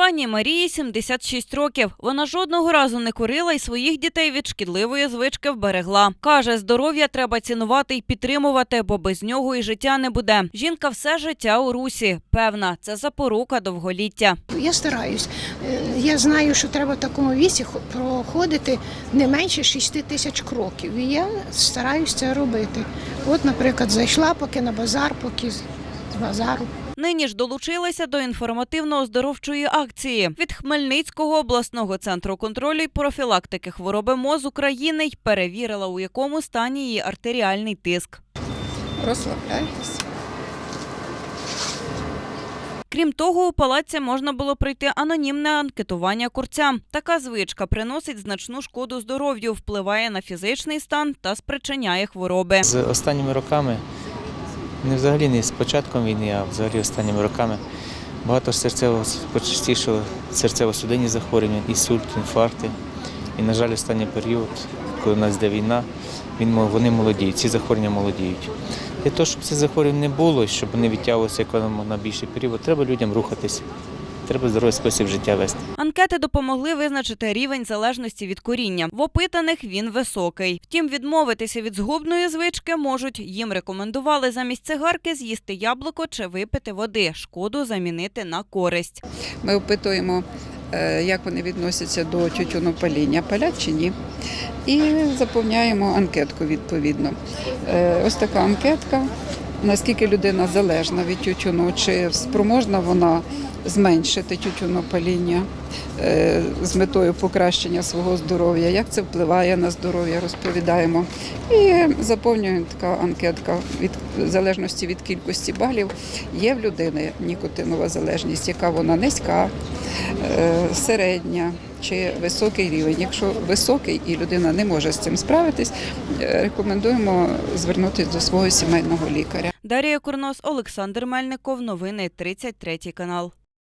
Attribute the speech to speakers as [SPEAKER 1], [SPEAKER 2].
[SPEAKER 1] Пані Марії 76 років. Вона жодного разу не курила і своїх дітей від шкідливої звички вберегла. Каже, здоров'я треба цінувати і підтримувати, бо без нього і життя не буде. Жінка все життя у русі. Певна, це запорука довголіття.
[SPEAKER 2] Я стараюсь. Е, Я знаю, що треба в такому віці хо- проходити не менше 6 тисяч кроків. І я стараюсь це робити. От, наприклад, зайшла поки на базар, поки з базару.
[SPEAKER 1] Нині ж долучилася до інформативно-оздоровчої акції від Хмельницького обласного центру контролю і профілактики хвороби МОЗ України й перевірила, у якому стані її артеріальний тиск.
[SPEAKER 3] Розслабляйтесь.
[SPEAKER 1] Крім того, у палаці можна було пройти анонімне анкетування курцям. Така звичка приносить значну шкоду здоров'ю, впливає на фізичний стан та спричиняє хвороби.
[SPEAKER 4] З останніми роками, не взагалі не з початком війни, а взагалі останніми роками багато серцево почастіше серцево-судинні захворювання, інсульт, інфаркти. І, на жаль, останній період, коли в нас йде війна, він, вони молодіють, ці захворювання молодіють. Для того, щоб цих захворювань не було, щоб вони відтягувалися на більший період, треба людям рухатися. Треба здоровий спосіб життя вести.
[SPEAKER 1] Анкети допомогли визначити рівень залежності від куріння. В опитаних він високий. Втім, відмовитися від згубної звички можуть. Їм рекомендували замість цигарки з'їсти яблуко чи випити води. Шкоду замінити на користь.
[SPEAKER 3] Ми опитуємо, е, як вони відносяться до тютюнопаління, палять чи ні. І заповняємо анкетку відповідно. Е, Ось така анкетка. Наскільки людина залежна від тютюну, чи спроможна вона зменшити тютюнопаління з метою покращення свого здоров'я, як це впливає на здоров'я, розповідаємо. І заповнюємо така анкетка від в залежності від кількості балів. Є в людини нікотинова залежність, яка вона низька, е, середня чи високий рівень. Якщо високий і людина не може з цим справитись, е, рекомендуємо звернутися до свого сімейного лікаря.
[SPEAKER 1] Дарія Курнос, Олександр Мельников. Новини 33 канал.